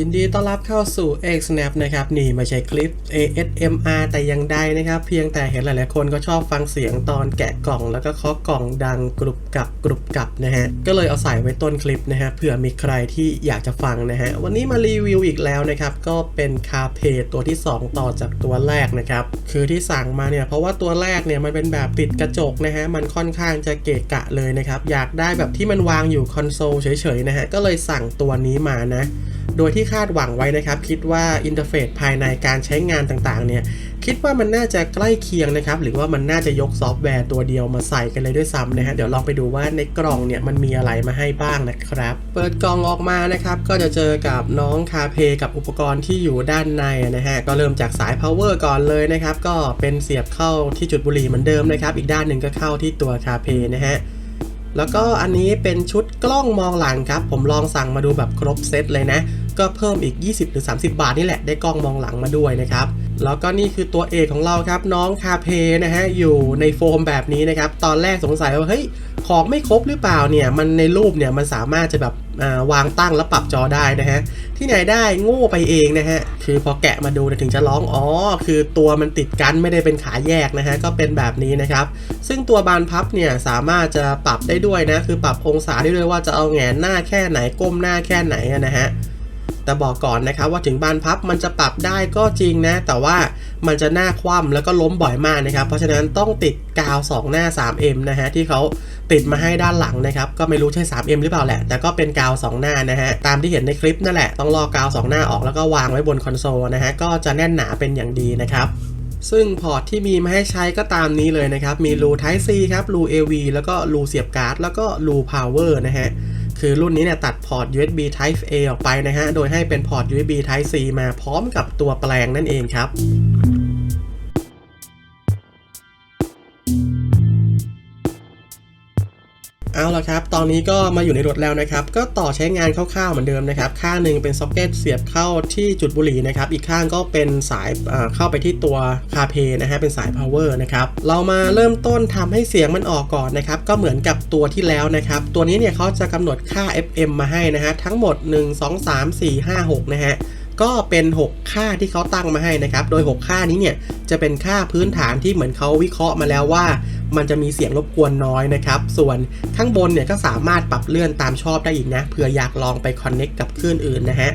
ยินดีต้อนรับเข้าสู่ X Snap นะครับ นี่ไม่ใช่คลิป ASMR แต่ยังใดนะครับ เพียงแต่เห็นหลายๆ คนก็ชอบฟังเสียงตอนแกะกล่อง แล้วก็เคาะกล่องดังกรุบกับกรุบกับนะฮะ ก็เลยเอาใส่ไว้ต้นคลิปนะฮะเผื่อมีใครที่อยากจะฟังนะฮะ วันนี้มารีวิวอีกแล้วนะครับ ก็เป็นคาเพตัวที่ 2 ต่อจากตัวแรกนะครับ คือที่สั่งมาเนี่ยเพราะว่าตัวแรกเนี่ยมันเป็นแบบติดกระจกนะฮะมันค่อนข้างจะเกะกะเลยนะครับอยากได้แบบที่มันวางอยู่คอนโซลเฉยๆนะฮะก็เลยสั่งตัวนี้มานะ โดยที่คาดหวังไว้นะครับ คิดว่าอินเทอร์เฟซภายในการใช้งานต่างๆ เนี่ย คิดว่ามันน่าจะใกล้เคียงนะครับ หรือว่ามันน่าจะยกซอฟต์แวร์ตัวเดียวมาใส่กันเลยด้วยซ้ำนะฮะ เดี๋ยวลองไปดูว่าในกล่องเนี่ยมันมีอะไรมาให้บ้างนะครับ เปิดกล่องออกมานะครับ ก็จะเจอกับน้องคาเพกับอุปกรณ์ที่อยู่ด้านในนะฮะ ก็เริ่มจากสาย power ก่อนเลยนะครับ ก็เป็นเสียบเข้าที่จุดบุหรี่เหมือนเดิมนะครับ อีกด้านหนึ่งก็เข้าที่ตัวคาเพนะฮะแล้วก็อันนี้เป็นชุดกล้องมองหลังครับ ผมลองสั่งมาดูแบบครบเซตเลยนะ ก็เพิ่มอีก 20 หรือ 30 บาทนี่แหละได้กล้องมองหลังมาด้วยนะครับแล้วก็นี่คือตัวเอกของเราครับน้องคาเพนะฮะอยู่ในโฟมแบบนี้นะครับตอนแรกสงสัยว่าเฮ้ยของไม่ครบหรือเปล่าเนี่ยมันในรูปเนี่ยมันสามารถจะแบบาวางตั้งแล้วปรับจอได้นะฮะที่ไหนได้โง่ไปเองนะฮะคือพอแกะมาดูถึงจะร้องอ๋อคือตัวมันติดกันไม่ได้เป็นขาแยกนะฮะก็เป็นแบบนี้นะครับซึ่งตัวบานพับเนี่ยสามารถจะปรับได้ด้วยนะคือปรับองศาได้ด้วยว่าจะเอาแงนหน้าแค่ไหนก้มหน้าแค่ไหนนะฮะ แต่บอกก่อนนะครับว่าถึงบานพับมันจะปรับได้ก็จริงนะ แต่ว่ามันจะหน้าคว่ำแล้วก็ล้มบ่อยมากนะครับ เพราะฉะนั้นต้องติดกาว 2 หน้า 3M นะฮะที่เขาติดมาให้ด้านหลังนะครับก็ไม่รู้ใช่ 3M หรือเปล่าแหละ แต่ก็เป็นกาว 2 หน้านะฮะตามที่เห็นในคลิปนั่นแหละต้องลอกกาว 2 หน้าออกแล้วก็วางไว้บนคอนโซลนะฮะก็จะแน่นหนาเป็นอย่างดีนะครับซึ่งพอร์ตที่มีมาให้ใช้ก็ตามนี้เลยนะครับ มีรู Type C ครับ รู AV แล้วก็รูเสียบการ์ด แล้วก็รู Power นะฮะ คือรุ่นนี้เนี่ยตัดพอร์ต USB Type A ออกไปนะฮะ โดยให้เป็นพอร์ต USB Type C มาพร้อมกับตัวแปลงนั่นเองครับ เอาละครับ ตอนนี้ก็มาอยู่ในรถแล้วนะครับ ก็ต่อใช้งานคร่าวๆเหมือนเดิมนะครับ ข้างหนึ่งเป็นซ็อกเก็ตเสียบเข้าที่จุดบุหรี่นะครับ อีกข้างก็เป็นสายเข้าไปที่ตัวคาเพนะฮะ เป็นสาย power นะครับ เรามาเริ่มต้นทำให้เสียงมันออกก่อนนะครับ ก็เหมือนกับตัวที่แล้วนะครับ ตัวนี้เนี่ยเขาจะกำหนดค่า FM มาให้นะฮะ ทั้งหมด 1 2 3 4 5 6 นะฮะก็เป็น 6 ค่าที่เขาตั้งมาให้นะครับ โดย 6 ค่านี้เนี่ยจะเป็นค่าพื้นฐานที่เหมือนเขาวิเคราะห์มาแล้วว่า มันจะมีเสียงรบกวนน้อยนะครับ ส่วนข้างบนเนี่ยก็สามารถปรับเลื่อนตามชอบได้อีกนะเผื่ออยากลองไปคอนเน็กกับคลื่นอื่นนะฮะ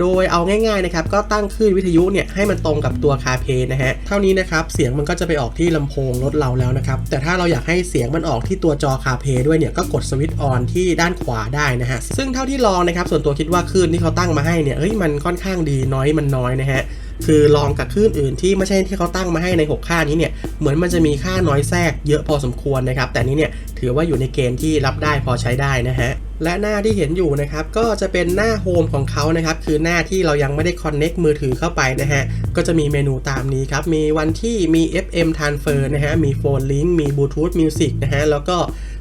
โดยเอาง่ายๆนะครับก็ตั้งคลื่นวิทยุเนี่ยให้มันตรงกับตัวคาเพนะฮะเท่านี้นะครับเสียงมันก็จะไปออกที่ลำโพงรถเราแล้วนะครับแต่ถ้าเราอยากให้เสียงมันออกที่ตัวจอคาเพด้วยเนี่ยก็กดสวิตช์ออนที่ด้านขวาได้นะฮะซึ่งเท่าที่ลองนะครับส่วนตัวคิดว่าคลื่นที่เขาตั้งมาให้เนี่ยเฮ้ยมันค่อนข้างดีน้อยมันน้อยนะฮะคือลองกับคลื่นอื่นที่ไม่ใช่ที่เขาตั้งมาให้ใน 6 ค่านี้เนี่ยเหมือนมันจะมีค่าน้อยแทรกเยอะพอสมควรนะครับแต่นี้เนี่ยถือว่าอยู่ในเกณฑ์ที่รับได้พอใช้ได้นะฮะและหน้าที่เห็นอยู่นะครับก็จะเป็นหน้าโฮมของเขานะครับคือหน้าที่เรายังไม่ได้คอนเน็กมือถือเข้าไปนะฮะก็จะมีเมนูตามนี้ครับมีวันที่มี FM transfer นะฮะมีโฟนลิงก์มีบลูทูธมิวสิกนะฮะแล้วก็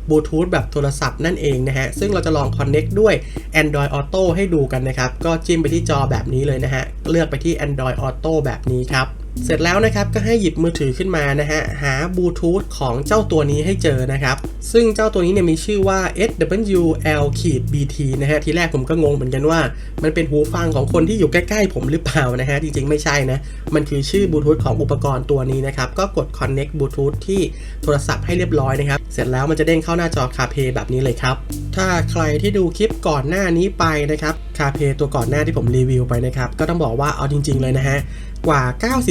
บลูทูธแบบโทรศัพท์นั่นเองนะฮะ ซึ่งเราจะลอง Connect ด้วย Android Auto ให้ดูกันนะครับ ก็จิ้มไปที่จอแบบนี้เลยนะฮะ เลือกไปที่ Android Auto แบบนี้ครับ เสร็จแล้วนะครับก็ให้หยิบมือถือขึ้นมานะฮะหาบลูทูธของเจ้าตัวนี้ให้เจอนะครับ ซึ่งเจ้าตัวนี้เนี่ยมีชื่อว่า SWL-BT นะฮะทีแรกผมก็งงเหมือนกันว่า มันเป็นหูฟังของคนที่อยู่ใกล้ๆผมหรือเปล่านะฮะจริงๆไม่ใช่นะ มันคือชื่อบลูทูธของอุปกรณ์ตัวนี้นะครับ ก็กด Connect Bluetooth ที่โทรศัพท์ให้เรียบร้อยนะครับ เสร็จแล้วมันจะเด้งเข้าหน้าจอคาเพแบบนี้เลยครับถ้าใครที่ดูคลิปก่อนหน้านี้ไปนะครับคาเพตัวก่อนหน้าที่ผมรีวิวไปนะครับ ก็ต้องบอกว่าเอาจริง ๆ เลยนะฮะกว่า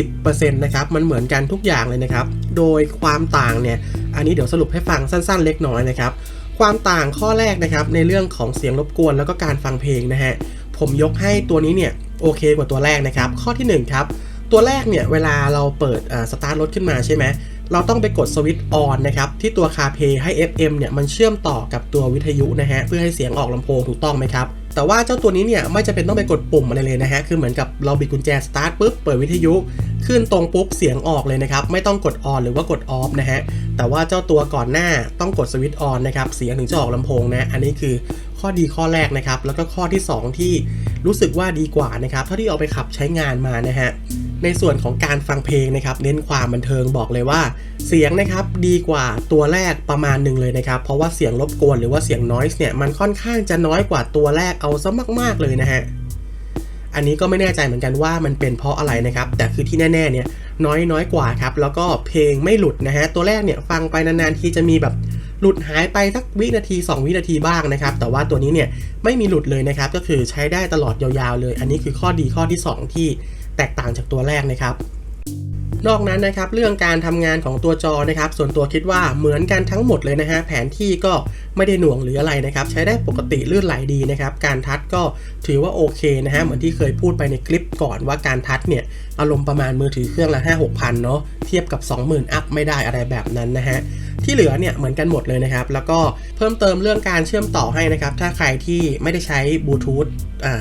90%นะครับ มันเหมือนกันทุกอย่างเลยนะครับ โดยความต่างเนี่ย อันนี้เดี๋ยวสรุปให้ฟังสั้นๆ เล็กน้อยนะครับ ความต่างข้อแรกนะครับ ในเรื่องของเสียงรบกวนแล้วก็การฟังเพลงนะฮะ ผมยกให้ตัวนี้เนี่ยโอเคกว่าตัวแรกนะครับ ข้อทีหนึ่1 ครับ ตัวแรกเนี่ยเวลาเราเปิดสตาร์ทรถขึ้นมาใช่ไหม เราต้องไปกดสวิตช์ออนนะครับที่ตัวคาเพให้ FM เนี่ยมันเชื่อมต่อกับตัววิทยุนะฮะเพื่อให้เสียงออกลำโพงถูกต้องไหมครับแต่ว่าเจ้าตัวนี้เนี่ยไม่จะเป็นต้องไปกดปุ่มอะไรเลยนะฮะคือเหมือนกับเราบิดกุญแจสตาร์ทปุ๊บเปิดวิทยุ ขึ้นตรงปุ๊บเสียงออกเลยนะครับไม่ต้องกดออนหรือว่ากดออฟนะฮะแต่ว่าเจ้าตัวก่อนหน้าต้องกดสวิตช์ออนนะครับเสียงถึงจะออกลำโพงนะอันนี้คือข้อดีข้อแรกนะครับแล้วก็ข้อที่ 2 ที่รู้สึกว่าดีกว่านะครับเท่าที่เอาไปขับใช้งานมานะฮะ ในส่วนของการฟังเพลงนะครับ เน้นความบันเทิงบอกเลยว่า เสียงนะครับดีกว่าตัวแรกประมาณหนึ่งเลยนะครับ เพราะว่าเสียงรบกวนหรือว่าเสียง noise เนี่ยมันค่อนข้างจะน้อยกว่าตัวแรกเอาซะมาก ๆ เลยนะฮะอันนี้ก็ไม่แน่ใจเหมือนกันว่ามันเป็นเพราะอะไรนะครับ แต่คือที่แน่ๆเนี่ยน้อยน้อยกว่าครับ แล้วก็เพลงไม่หลุดนะฮะตัวแรกเนี่ยฟังไปนานๆทีจะมีแบบหลุดหายไปสักวินาที 2 วินาทีบ้างนะครับ แต่ว่าตัวนี้เนี่ยไม่มีหลุดเลยนะครับ ก็คือใช้ได้ตลอดยาวๆเลย อันนี้คือข้อดีข้อที่ 2 ที่ แตกต่างจากตัวแรกนะครับ นอกนั้นนะครับเรื่องการทำงานของตัวจอนะครับ ส่วนตัวคิดว่าเหมือนกันทั้งหมดเลยนะฮะแผนที่ก็ไม่ได้หน่วงหรืออะไรนะครับ ใช้ได้ปกติลื่นไหลดีนะครับ การทัชก็ถือว่าโอเคนะฮะเหมือนที่เคยพูดไปในคลิปก่อนว่าการทัชเนี่ยอารมณ์ประมาณมือถือเครื่องละ5 6พันเนาะเทียบกับ 20,000 อัพไม่ได้อะไรแบบนั้นนะฮะที่เหลือเนี่ยเหมือนกันหมดเลยนะครับ แล้วก็เพิ่มเติมเรื่องการเชื่อมต่อให้นะครับ ถ้าใครที่ไม่ได้ใช้บลูทูธ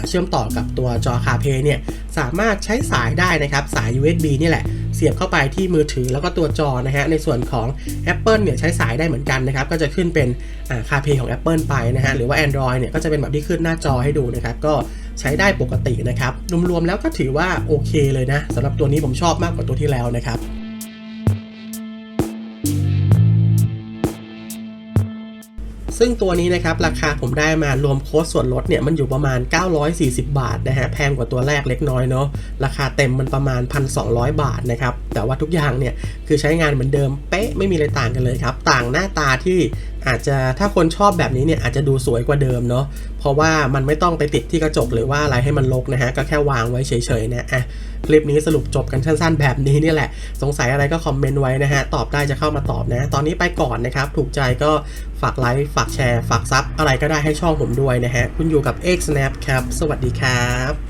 เชื่อมต่อกับตัวจอ CarPlay เนี่ยสามารถใช้สายได้นะครับ สาย USB นี่แหละ เสียบเข้าไปที่มือถือแล้วก็ตัวจอนะฮะ ในส่วนของ Apple เนี่ยใช้สายได้เหมือนกันนะครับ ก็จะขึ้นเป็นอ่า CarPlay ของ Apple ไปนะฮะ หรือว่า Android เนี่ยก็จะเป็นแบบที่ขึ้นหน้าจอให้ดูนะครับ ก็ใช้ได้ปกตินะครับ รวมๆแล้วก็ถือว่าโอเคเลยนะสำหรับตัวนี้ผมชอบมากกว่าตัวที่แล้วนะครับ ซึ่งตัวนี้นะครับราคาผมได้มารวมโค้ดส่วนลดเนี่ยมันอยู่ประมาณ 940 บาทนะฮะแพงกว่าตัวแรกเล็กน้อยเนาะราคาเต็มมันประมาณ 1,200 บาทนะครับแต่ว่าทุกอย่างเนี่ยคือใช้งานเหมือนเดิมเป๊ะไม่มีอะไรต่างกันเลยครับต่างหน้าตาที่ อาจจะถ้าคนชอบแบบนี้เนี่ยอาจจะดูสวยกว่าเดิมเนาะเพราะว่ามันไม่ต้องไปติดที่กระจกหรือว่าอะไรให้มันลกนะฮะก็แค่วางไว้เฉยๆนะอะคลิปนี้สรุปจบกันสั้นๆแบบนี้เนี่ยแหละ สงสัยอะไรก็คอมเมนต์ไว้นะฮะ ตอบได้จะเข้ามาตอบนะ ตอนนี้ไปก่อนนะครับ ถูกใจก็ฝากไลค์ฝากแชร์ ฝากซับอะไรก็ได้ให้ช่องผมด้วยนะฮะ คุณอยู่กับ X Snap ครับ สวัสดีครับ